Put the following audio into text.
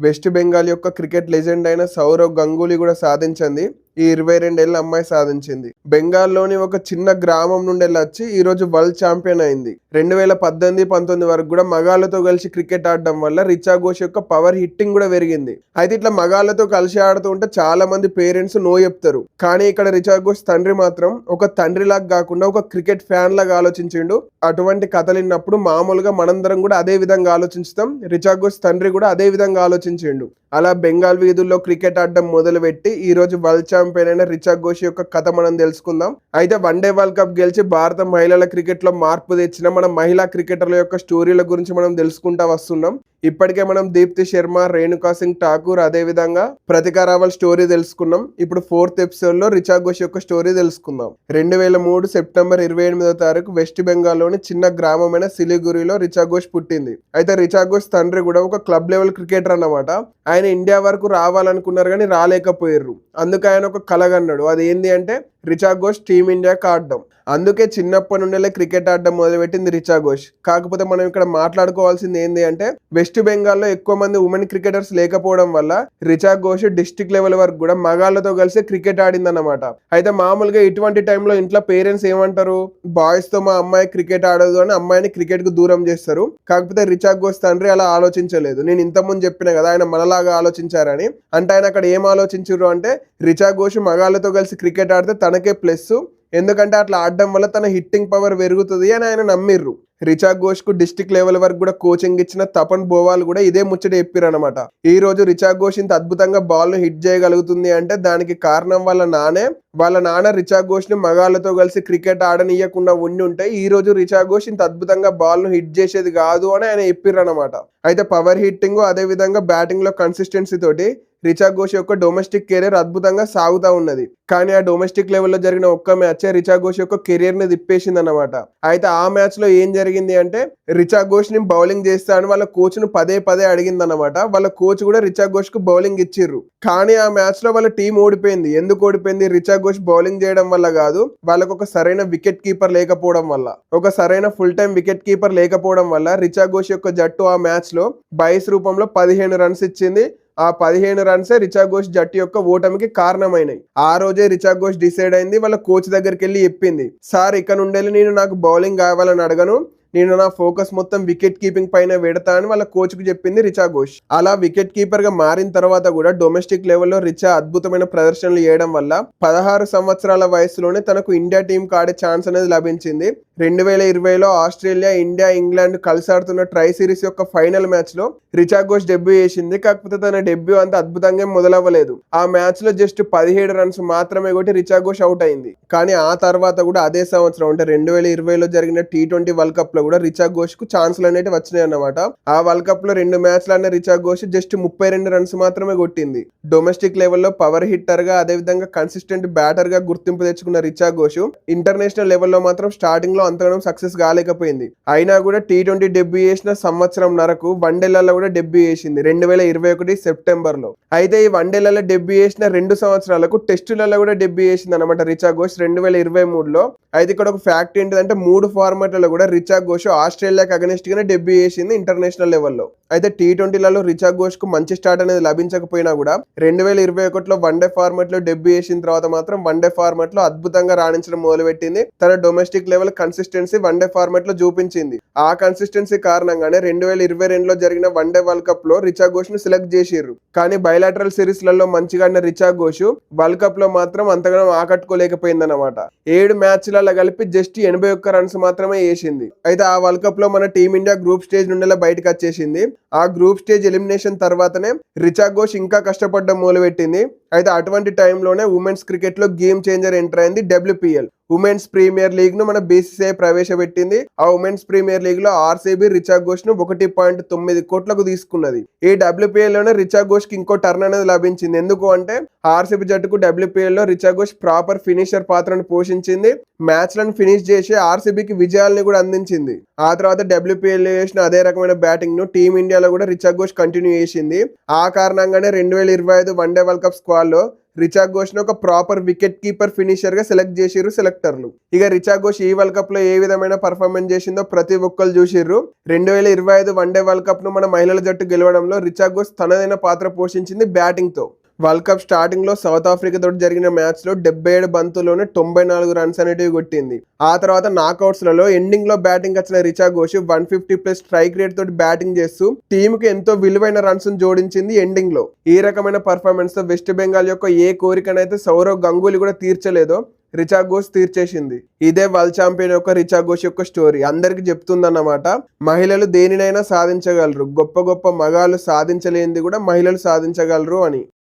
West Bengal యొక్క cricket legend అయిన సౌరవ్ గంగూలీ కూడా సాధించింది. ఈ ఇరవై రెండేళ్ళ అమ్మాయి సాధించింది. బెంగాల్లోని ఒక చిన్న గ్రామం నుండి వచ్చి ఈ రోజు వరల్డ్ ఛాంపియన్ అయింది. రెండు వేల పద్దెనిమిది పంతొమ్మిది వరకు కూడా మగాళ్ళతో కలిసి క్రికెట్ ఆడడం వల్ల రిచా ఘోష్ యొక్క పవర్ హిట్టింగ్ కూడా పెరిగింది. అయితే ఇట్లా మగాళ్ళతో కలిసి ఆడుతూ ఉంటే చాలా మంది పేరెంట్స్ నో చెప్తారు. కానీ ఇక్కడ రిచా ఘోష్ తండ్రి మాత్రం ఒక తండ్రి లాగా కాకుండా ఒక క్రికెట్ ఫ్యాన్ లాగా ఆలోచించిండు. అటువంటి కథలిన్నప్పుడు మామూలుగా మనందరం కూడా అదే విధంగా ఆలోచిస్తాం రిచా ఘోష్ తండ్రి కూడా అదే విధంగా ఆలోచించిండు. అలా బెంగాల్ వీధుల్లో క్రికెట్ ఆడడం మొదలుపెట్టి ఈ రోజు వరల్డ్ ఛాంపియన్ అయిన రిచా ఘోష్ యొక్క కథ మనం తెలుసుకుందాం. అయితే వన్డే వరల్డ్ కప్ గెలిచి భారత మహిళల క్రికెట్లో మార్పు తెచ్చిన మన మహిళా క్రికెటర్ల యొక్క స్టోరీల గురించి మనం తెలుసుకుంటా వస్తున్నాం. ఇప్పటికే మనం దీప్తి శర్మ రేణుకా సింగ్ ఠాకూర్ అదే విధంగా ప్రతికా రావల్ స్టోరీ తెలుసుకున్నాం. ఇప్పుడు ఫోర్త్ ఎపిసోడ్లో రిచా ఘోష్ యొక్క స్టోరీ తెలుసుకుందాం. రెండు వేల మూడు సెప్టెంబర్ ఇరవై ఎనిమిదో తారీఖు వెస్ట్ బెంగాల్లోని చిన్న గ్రామమైన సిలిగురిలో రిచా ఘోష్ పుట్టింది. అయితే రిచా ఘోష్ తండ్రి కూడా ఒక క్లబ్ లెవెల్ క్రికెటర్ అన్నమాట. ఆయన ఇండియా వరకు రావాలనుకున్నారు కానీ రాలేకపోయారు అందుకే ఆయన ఒక కలగన్నాడు అది ఏంటి అంటే రిచా ఘోష్ టీమిండియాకి ఆడడం అందుకే చిన్నప్పటి నుండే క్రికెట్ ఆడడం మొదలుపెట్టింది రిచా ఘోష్ కాకపోతే మనం ఇక్కడ మాట్లాడుకోవాల్సింది ఏంది అంటే వెస్ట్ బెంగాల్లో ఎక్కువ మంది ఉమెన్ క్రికెటర్స్ లేకపోవడం వల్ల రిచా ఘోష్ డిస్టిక్ లెవెల్ వరకు కూడా మగాళ్ళతో కలిసి క్రికెట్ ఆడిందన్నమాట. అయితే మామూలుగా ఇటువంటి టైంలో ఇంట్లో పేరెంట్స్ ఏమంటారు? బాయ్స్తో మా అమ్మాయి క్రికెట్ ఆడదు అని అమ్మాయిని క్రికెట్కు దూరం చేస్తారు. కాకపోతే రిచా ఘోష్ తండ్రి అలా ఆలోచించలేదు. నేను ఇంతకుముందు చెప్పిన కదా ఆయన మనలాగా ఆలోచించారని. అంటే ఆయన అక్కడ ఏం ఆలోచించారు అంటే రిచా ఘోష్ మగాళ్ళతో కలిసి క్రికెట్ ఆడితే తనకే ప్లస్ ఎందుకంటే అట్లా ఆడడం వల్ల తన హిట్టింగ్ పవర్ పెరుగుతుంది అని ఆయన నమ్మిర్రు. రిచా ఘోష్కు డిస్టిక్ లెవెల్ వరకు కూడా కోచింగ్ ఇచ్చిన తపన్ బోవాల్ కూడా ఇదే ముచ్చట చెప్పారు అనమాట ఈ రోజు రిచా ఘోష్ ఇంత అద్భుతంగా బాల్ను హిట్ చేయగలుగుతుంది అంటే దానికి కారణం వాళ్ళ నానే. వాళ్ళ నాన్న రిచా ఘోష్ని మగాళ్ళతో కలిసి క్రికెట్ ఆడనీయకుండా ఉండి ఉంటే ఈ రోజు రిచా ఘోష్ ఇంత అద్భుతంగా బాల్ను హిట్ చేసేది కాదు అని ఆయన చెప్పారు అనమాట అయితే పవర్ హిట్టింగ్ అదే విధంగా బ్యాటింగ్లో కన్సిస్టెన్సీ తోటి రిచా ఘోష్ యొక్క డొమెస్టిక్ కెరీర్ అద్భుతంగా సాగుతూ ఉన్నది. కానీ ఆ డొమెస్టిక్ లెవెల్లో జరిగిన ఒక్క మ్యాచ్ రిచా ఘోష్ యొక్క కెరీర్ని తిప్పేసింది అనమాట అయితే ఆ మ్యాచ్లో ఏం జరిగింది అంటే రిచా ఘోష్ని బౌలింగ్ చేస్తా అని వాళ్ళ కోచ్ను పదే పదే అడిగింది అనమాట వాళ్ళ కోచ్ కూడా రిచా ఘోష్కు బౌలింగ్ ఇచ్చిర్రు. కానీ ఆ మ్యాచ్లో వాళ్ళ టీం ఓడిపోయింది. ఎందుకు ఓడిపోయింది? రిచా ఘోష్ బౌలింగ్ చేయడం వల్ల కాదు వాళ్ళకు ఒక సరైన వికెట్ కీపర్ లేకపోవడం వల్ల. ఒక సరైన ఫుల్ టైం వికెట్ కీపర్ లేకపోవడం వల్ల రిచా ఘోష్ యొక్క జట్టు ఆ మ్యాచ్లో బైస్ రూపంలో పదిహేను రన్స్ ఇచ్చింది. ఆ పదిహేను రన్సే రిచా ఘోష్ జట్టు యొక్క ఓటమికి కారణమైనాయి. ఆ రోజే రిచా ఘోష్ డిసైడ్ అయింది వాళ్ళ కోచ్ దగ్గరికి వెళ్ళి చెప్పింది సార్ ఇక్కడ నుండి నేను నాకు బౌలింగ్ కావాలని అడగను నేను నా ఫోకస్ మొత్తం వికెట్ కీపింగ్ పైన పెడతా అని వాళ్ళ కోచ్కి చెప్పింది రిచా ఘోష్. అలా వికెట్ కీపర్గా మారిన తర్వాత కూడా డొమెస్టిక్ లెవెల్లో రిచా అద్భుతమైన ప్రదర్శనలు చేయడం వల్ల పదహారు సంవత్సరాల వయసులోనే తనకు ఇండియా టీం ఆడే ఛాన్స్ అనేది లభించింది. రెండు వేల ఇరవైలో ఆస్ట్రేలియా ఇండియా ఇంగ్లాండ్ కలిసి ఆడుతున్న ట్రై సిరీస్ యొక్క ఫైనల్ మ్యాచ్లో రిచా ఘోష్ డెబ్యూ చేసింది. కాకపోతే తన డెబ్యూ అంత అద్భుతంగా మొదలవ్వలేదు. ఆ మ్యాచ్లో జస్ట్ పదిహేడు రన్స్ మాత్రమే కొట్టి రిచా ఘోష్ అవుట్ అయింది. కానీ ఆ తర్వాత కూడా అదే సంవత్సరం అంటే రెండు వేల ఇరవైలో జరిగిన టీ ట్వంటీ వరల్డ్ కప్ లో కూడా రిచా ఘోష్కు ఛాన్స్లు అనేవి వచ్చినాయి అన్నమాట. ఆ వరల్డ్ కప్లో రెండు మ్యాచ్లు అనే రిచా ఘోష్ జస్ట్ ముప్పై రెండు రన్స్ మాత్రమే కొట్టింది. డొమెస్టిక్ లెవెల్లో పవర్ హిట్టర్గా అదే విధంగా కన్సిస్టెంట్ బ్యాటర్గా గుర్తింపు తెచ్చుకున్న రిచా ఘోష్ ఇంటర్నేషనల్ లెవెల్లో మాత్రం స్టార్టింగ్లో అంతగానం సక్సెస్ కాలేకపోయింది. అయినా కూడా టీ ట్వంటీ డెబ్యూ చేసిన సంవత్సరం నరకు వన్డేలలో కూడా డెబ్యూ చేసింది రెండు వేల ఇరవై ఒకటి సెప్టెంబర్లో. అయితే ఈ వన్డేలలో డెబ్యూ చేసిన రెండు సంవత్సరాలకు టెస్టులలో కూడా డెబ్యూ చేసింది అనమాట రిచా ఘోష్ రెండు వేల ఇరవై మూడులో. అయితే ఇక్కడ ఒక ఫ్యాక్ట్ ఏంటంటే మూడు ఫార్మాట్లలో కూడా రిచా ఘోష్ ఆస్ట్రేలియాకి అగనిస్ట్ గానే డెబ్యూ చేసింది ఇంటర్నేషనల్ లెవెల్లో అయితే టీ ట్వంటీలలో రిచా ఘోష్కు మంచి స్టార్ట్ అనేది లభించకపోయినా కూడా రెండు వేల ఇరవై ఒకటిలో వన్డే ఫార్మాట్లో డెబ్యూ చేసిన తర్వాత మాత్రం వన్డే ఫార్మాట్లో అద్భుతంగా రాణించడం మొదలుపెట్టింది. తన డొమెస్టిక్ లెవెల్ కన్సిస్టెన్సీ వన్డే ఫార్మాట్లో చూపించింది. ఆ కన్సిస్టెన్సీ కారణంగానే రెండు వేల ఇరవై రెండులో జరిగిన వన్డే వరల్డ్ కప్లో రిచా ఘోష్ను సెలెక్ట్ చేసిర్రు. కానీ బయలాటరల్ సిరీస్లలో మంచిగా ఆడిన రిచా ఘోష్ వరల్డ్ కప్లో మాత్రం అంతగానో ఆకట్టుకోలేకపోయింది అనమాట ఏడు మ్యాచ్లలో కలిపి జస్ట్ ఎనభై ఒక్క రన్స్ మాత్రమే వేసింది అయితే ఆ వరల్డ్ కప్లో మన టీమిండియా గ్రూప్ స్టేజ్ నుండి బయటకు వచ్చేసింది. ఆ గ్రూప్ స్టేజ్ ఎలిమినేషన్ తర్వాతనే రిచా ఘోష్ ఇంకా కష్టపడడం మొదలుపెట్టింది. అయితే అటువంటి టైంలోనే ఉమెన్స్ క్రికెట్లో గేమ్ చేంజర్ ఎంటర్ అయింది డబ్ల్యూపీఎల్ ఉమెన్స్ ప్రీమియర్ లీగ్ను మన బీసీసీఐ ప్రవేశపెట్టింది. ఆ ఉమెన్స్ ప్రీమియర్ లీగ్లో ఆర్సీబీ రిచా ఘోష్ను ఒకటి పాయింట్ తొమ్మిది కోట్లకు తీసుకున్నది. ఈ డబ్ల్యూపీఎల్లోనే రిచా ఘోష్కి ఇంకో టర్న్ అనేది లభించింది. ఎందుకు అంటే ఆర్సీబీ జట్టుకు డబ్ల్యూపీఎల్లో రిచా ఘోష్ ప్రాపర్ ఫినిషర్ పాత్రను పోషించింది. మ్యాచ్లను ఫినిష్ చేసి ఆర్సీబీకి విజయాల్ని కూడా అందించింది. ఆ తర్వాత డబ్ల్యూపీఎల్ చేసిన అదే రకమైన బ్యాటింగ్ను టీమిండియాలో కూడా రిచా ఘోష్ కంటిన్యూ చేసింది. ఆ కారణంగానే రెండు వేల ఇరవై ఐదు వన్డే వరల్డ్ కప్ స్క్వాడ్లో రిచా ఘోష్ను ఒక ప్రాపర్ వికెట్ కీపర్ ఫినిషర్గా సెలెక్ట్ చేసిర్రు సెలెక్టర్లు. ఇక రిచా ఘోష్ ఈ వరల్డ్ కప్లో ఏ విధమైన పర్ఫార్మెన్స్ చేసిందో ప్రతి ఒక్కరు చూసిర్రు. రెండు వేల ఇరవై ఐదు వన్డే వరల్డ్ కప్ను మన మహిళల జట్టు గెలవడంలో రిచా ఘోష్ తనదైన పాత్ర పోషించింది బ్యాటింగ్తో. వరల్డ్ కప్ స్టార్టింగ్లో సౌత్ ఆఫ్రికాతో జరిగిన మ్యాచ్లో డెబ్బై ఏడు బంతుల్లోనే తొంభై నాలుగు రన్స్ అనేటివి కొట్టింది. ఆ తర్వాత నాకౌట్స్లలో ఎండింగ్లో బ్యాటింగ్ వచ్చిన Richa Ghosh one fifty plus strike rate తోటి బ్యాటింగ్ చేస్తూ టీమ్ ఎంతో విలువైన రన్స్ జోడించింది ఎండింగ్లో ఈ రకమైన పర్ఫార్మెన్స్తో వెస్ట్ బెంగాల్ యొక్క ఏ కోరికనైతే సౌరవ్ గంగూలీ కూడా తీర్చలేదో రిచా ఘోష్ తీర్చేసింది. ఇదే వరల్డ్ ఛాంపియన్ యొక్క రిచా ఘోష్ యొక్క స్టోరీ. అందరికి చెప్తుందన్నమాట మహిళలు దేనినైనా సాధించగలరు. గొప్ప గొప్ప మగాళ్ళు సాధించలేనిది కూడా మహిళలు సాధించగలరు అని.